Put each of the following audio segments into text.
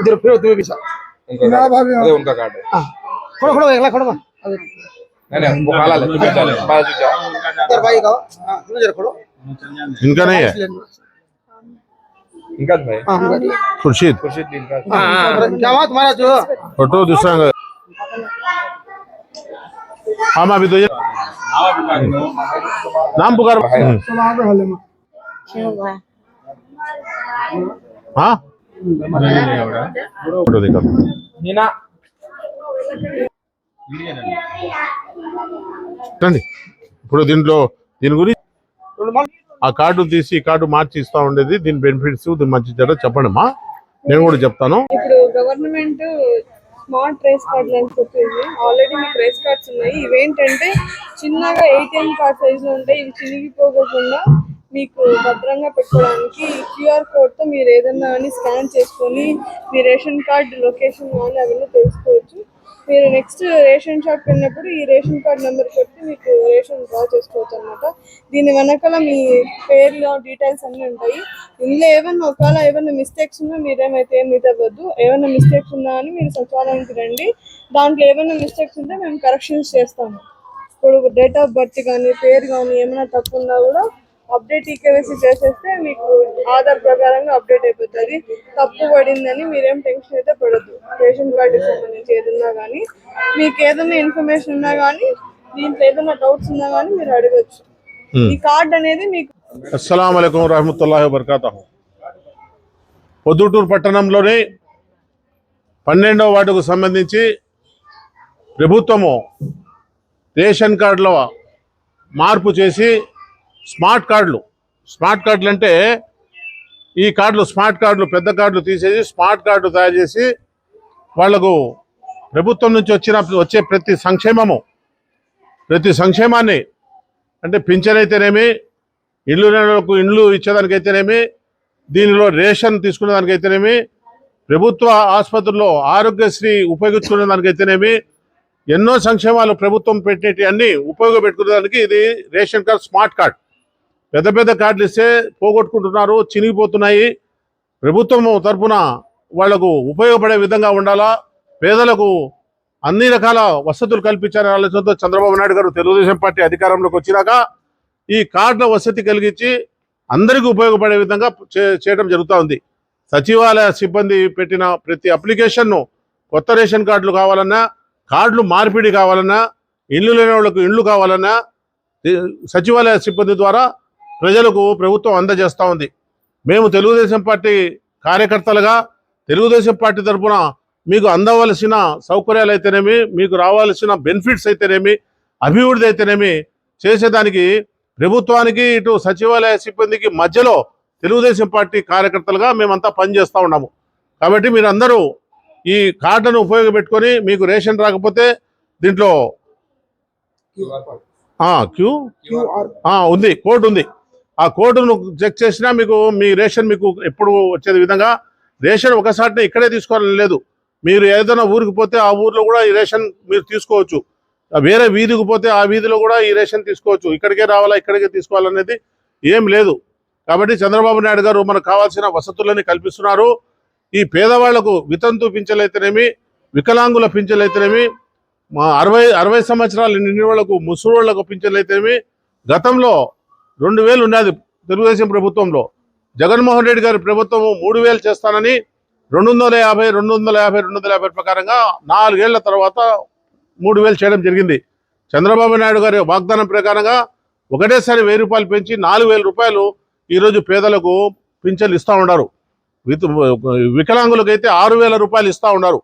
इधर फिर तुम्हें भी साथ ना भाभी, हाँ। अरे उनका कार्ड है। हाँ। खड़ो खड़ो अगला खड़ो नहीं नहीं वो काला ले चल। बाजू जा। इधर भाई का हाँ तुम खड़ो इनका नहीं है? इनका भाई। हाँ हम खुर्शीद। खुर्शीद दिन का हाँ। क्या हुआ तुम्हारा जो फ़ोटो दूसरा हाँ। मैं अभी तो ये नाम पुकार हम्म, सलाम हले में हाँ फोटो देखा नीना రండి ఇప్పుడు దీంట్లో దీని గురించి రెండు మాలు ఆ కార్డు తీసి ఈ కార్డు మార్చి ఇస్తా ఉండేది దీని బెనిఫిట్స్ దీని మంచి చెడ్డ చెప్పండి మా నేను కూడా చెప్తాను ఇప్పుడు గవర్నమెంట్ స్మార్ట్ రేస్ కార్డులు అని చెప్పింది ఆల్రెడీ మీకు రేస్ కార్డ్స్ ఉన్నాయి ఇవేంటంటే చిన్నగా ఏటీఎం కార్డ్ సైజులో ఉంటాయి ఇవి చినిగిపోకుండా మీకు భద్రంగా పెట్టుకోవడానికి క్యూఆర్ కోడ్తో మీరు ఏదన్నా అని స్కాన్ చేసుకొని మీ రేషన్ కార్డ్ లొకేషన్ కానీ అవన్నీ తెలుసుకోవచ్చు. మీరు నెక్స్ట్ రేషన్ షాప్కి వెళ్ళినప్పుడు ఈ రేషన్ కార్డ్ నెంబర్ పెట్టి మీకు రేషన్ డ్రా చేసుకోవచ్చు అనమాట దీని వెనకాల మీ పేర్లు డీటెయిల్స్ అన్నీ ఉంటాయి. ఇందులో ఏమన్నా ఒకవేళ ఏమైనా మిస్టేక్స్ ఉన్నా మీరేమైతే ఏమి ఇవ్వద్దు ఏమైనా మిస్టేక్స్ ఉన్నా అని మీరు సచివాలయానికి రండి. దాంట్లో ఏమైనా మిస్టేక్స్ ఉంటే మేము కరెక్షన్స్ చేస్తాము. ఇప్పుడు డేట్ ఆఫ్ బర్త్ కానీ పేరు కానీ ఏమైనా తప్పు ఉన్నా కూడా అప్డేట్ ఈకేవైసీ చేసేస్తే మీకు ఆధార్ ప్రకారంగా అప్డేట్ అయిపోతుంది. తప్పు పడిందని మీరేం టెన్షన్ అయితే పడద్దు. రేషన్ కార్డుకి సంబంధించి ఏదన్నా కానీ మీకు ఏదైనా ఇన్ఫర్మేషన్ ఉన్నా కానీ దీంట్లో ఏదైనా డౌట్స్ ఉన్నా కానీ మీరు అడగచ్చు. ఈ కార్డ్ అనేది మీకు అస్సలం రహమతుల్లాహి వబర్కాతు పొద్దుటూరు పట్టణంలోని పన్నెండవ వార్డుకు సంబంధించి ప్రభుత్వము రేషన్ కార్డుల మార్పు చేసి స్మార్ట్ కార్డులు. స్మార్ట్ కార్డులు అంటే ఈ కార్డులు స్మార్ట్ కార్డులు పెద్ద కార్డులు తీసేసి స్మార్ట్ కార్డు తయారు చేసి వాళ్ళకు ప్రభుత్వం నుంచి వచ్చిన వచ్చే ప్రతి సంక్షేమము ప్రతి సంక్షేమాన్ని అంటే పింఛన్ అయితేనేమి ఇల్లు లేనివాళ్ళకు ఇండ్లు ఇచ్చేదానికైతేనేమి దీనిలో రేషన్ తీసుకునే దానికైతేనేమి ప్రభుత్వ ఆసుపత్రుల్లో ఆరోగ్యశ్రీ ఉపయోగించుకునే దానికైతేనేమి ఎన్నో సంక్షేమాలు ప్రభుత్వం పెట్టేటి అన్ని ఉపయోగపెట్టుకునేదానికి ఇది రేషన్ కార్డ్ స్మార్ట్ కార్డ్. పెద్ద పెద్ద కార్డులు ఇస్తే పోగొట్టుకుంటున్నారు చినిగిపోతున్నాయి. ప్రభుత్వం తరపున వాళ్ళకు ఉపయోగపడే విధంగా ఉండాలా? పేదలకు అన్ని రకాల వసతులు కల్పించాలనే ఆలోచనతో చంద్రబాబు నాయుడు గారు తెలుగుదేశం పార్టీ అధికారంలోకి వచ్చినాక ఈ కార్డుల వసతి కలిగించి అందరికీ ఉపయోగపడే విధంగా చే- చేయడం జరుగుతూ ఉంది. సచివాలయ సిబ్బంది పెట్టిన ప్రతి అప్లికేషన్ను కొత్త రేషన్ కార్డులు కావాలన్నా కార్డులు మార్పిడి కావాలన్నా ఇల్లు లేని వాళ్ళకు ఇండ్లు కావాలన్నా సచివాలయ సిబ్బంది ద్వారా ప్రజలకు ప్రభుత్వం అందజేస్తూ ఉంది. మేము తెలుగుదేశం పార్టీ కార్యకర్తలుగా తెలుగుదేశం పార్టీ తరఫున మీకు అందవలసిన సౌకర్యాలు అయితేనేమి మీకు రావాల్సిన బెనిఫిట్స్ అయితేనేమి అభివృద్ధి అయితేనేమి చేసేదానికి ప్రభుత్వానికి ఇటు సచివాలయ సిబ్బందికి మధ్యలో తెలుగుదేశం పార్టీ కార్యకర్తలుగా మేమంతా పనిచేస్తూ ఉన్నాము. కాబట్టి మీరందరూ ఈ కార్డును ఉపయోగపెట్టుకొని మీకు రేషన్ రాకపోతే దీంట్లో క్యూ ఉంది కోర్టు ఉంది. ఆ కోడ్ను చెక్ చేసినా మీకు మీ రేషన్ మీకు ఎప్పుడు వచ్చే విధంగా రేషన్ ఒకసారి ఇక్కడే తీసుకోవాలని లేదు. మీరు ఏదైనా ఊరికి పోతే ఆ ఊర్లో కూడా ఈ రేషన్ మీరు తీసుకోవచ్చు. వేరే వీధికి పోతే ఆ వీధిలో కూడా ఈ రేషన్ తీసుకోవచ్చు. ఇక్కడికే రావాలా ఇక్కడికే తీసుకోవాలనేది ఏం లేదు. కాబట్టి చంద్రబాబు నాయుడు గారు మనకు కావాల్సిన వసతులని కల్పిస్తున్నారు. ఈ పేదవాళ్ళకు వితంతు పింఛలైతేనేమి వికలాంగుల పింఛలైతేనేమి మా అరవై అరవై సంవత్సరాలు నిండిన వాళ్ళకు ముసలి వాళ్ళకు అయితేనేమి గతంలో రెండు వేలు ఉన్నది తెలుగుదేశం ప్రభుత్వంలో. జగన్మోహన్ రెడ్డి గారి ప్రభుత్వం మూడు వేలు చేస్తానని రెండు వందల యాభై రెండు వందల యాభై రెండు వందల యాభై ప్రకారంగా నాలుగేళ్ళ తర్వాత మూడు వేలు చేయడం జరిగింది. చంద్రబాబు నాయుడు గారి వాగ్దానం ప్రకారంగా ఒకటేసారి వెయ్యి రూపాయలు పెంచి నాలుగు వేల రూపాయలు ఈరోజు పేదలకు పింఛన్లు ఇస్తూ ఉన్నారు. విత్ వికలాంగులకైతే ఆరు వేల రూపాయలు ఇస్తూ ఉన్నారు.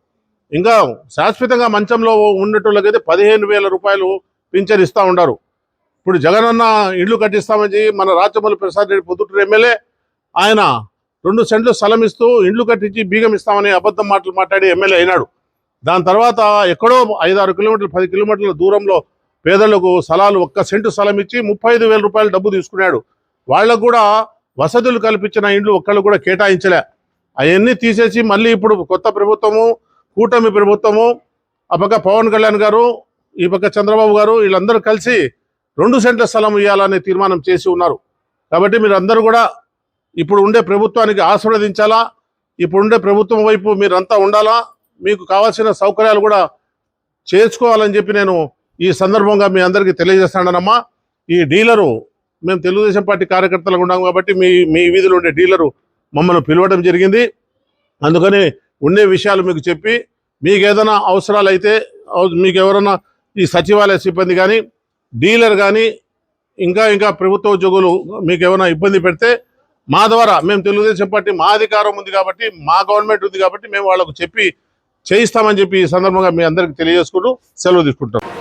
ఇంకా శాశ్వతంగా మంచంలో ఉన్నట్టులకైతే పదిహేను వేల రూపాయలు పింఛన్ ఇస్తూ ఉన్నారు. ఇప్పుడు జగనన్న ఇల్లు కట్టిస్తామని చెప్పి మన రాచమల్లి ప్రసాద్ రెడ్డి పొద్దుటూరు ఎమ్మెల్యే ఆయన రెండు సెంట్లు స్థలం ఇస్తూ ఇండ్లు కట్టించి బీగం ఇస్తామని అబద్ధం మాటలు మాట్లాడి ఎమ్మెల్యే అయినాడు. దాని తర్వాత ఎక్కడో ఐదారు కిలోమీటర్లు పది కిలోమీటర్ల దూరంలో పేదలకు స్థలాలు ఒక్క సెంటు స్థలం ఇచ్చి ముప్పై ఐదు వేల రూపాయలు డబ్బు తీసుకున్నాడు. వాళ్ళకు కూడా వసతులు కల్పించిన ఇండ్లు ఒక్కళ్ళు కూడా కేటాయించలే. అవన్నీ తీసేసి మళ్ళీ ఇప్పుడు కొత్త ప్రభుత్వము కూటమి ప్రభుత్వము ఆ పక్క పవన్ కళ్యాణ్ గారు ఈ పక్క చంద్రబాబు గారు వీళ్ళందరూ కలిసి రెండు సెంట్ల స్థలం ఇవ్వాలనే తీర్మానం చేసి ఉన్నారు. కాబట్టి మీరు అందరూ కూడా ఇప్పుడు ఉండే ప్రభుత్వానికి ఆశీర్వదించాలా ఇప్పుడు ఉండే ప్రభుత్వం వైపు మీరంతా ఉండాలా? మీకు కావాల్సిన సౌకర్యాలు కూడా చేసుకోవాలని చెప్పి నేను ఈ సందర్భంగా మీ అందరికీ తెలియజేస్తానమ్మా ఈ డీలరు మేము తెలుగుదేశం పార్టీ కార్యకర్తలు ఉన్నాం కాబట్టి మీ మీ వీధిలో ఉండే డీలరు మమ్మల్ని పిలవడం జరిగింది. అందుకని ఉండే విషయాలు మీకు చెప్పి మీకు ఏదైనా అవసరాలు అయితే మీకు ఎవరైనా ఈ సచివాలయ సిబ్బంది కానీ డీలర్ కానీ ఇంకా ఇంకా ప్రభుత్వ ఉద్యోగులు మీకు ఏమైనా ఇబ్బంది పెడితే మా ద్వారా మేము తెలుగుదేశం పార్టీ మా అధికారం ఉంది కాబట్టి మా గవర్నమెంట్ ఉంది కాబట్టి మేము వాళ్ళకు చెప్పి చేయిస్తామని చెప్పి ఈ సందర్భంగా మీ అందరికి తెలియజేసుకుంటూ సెలవు తీసుకుంటాం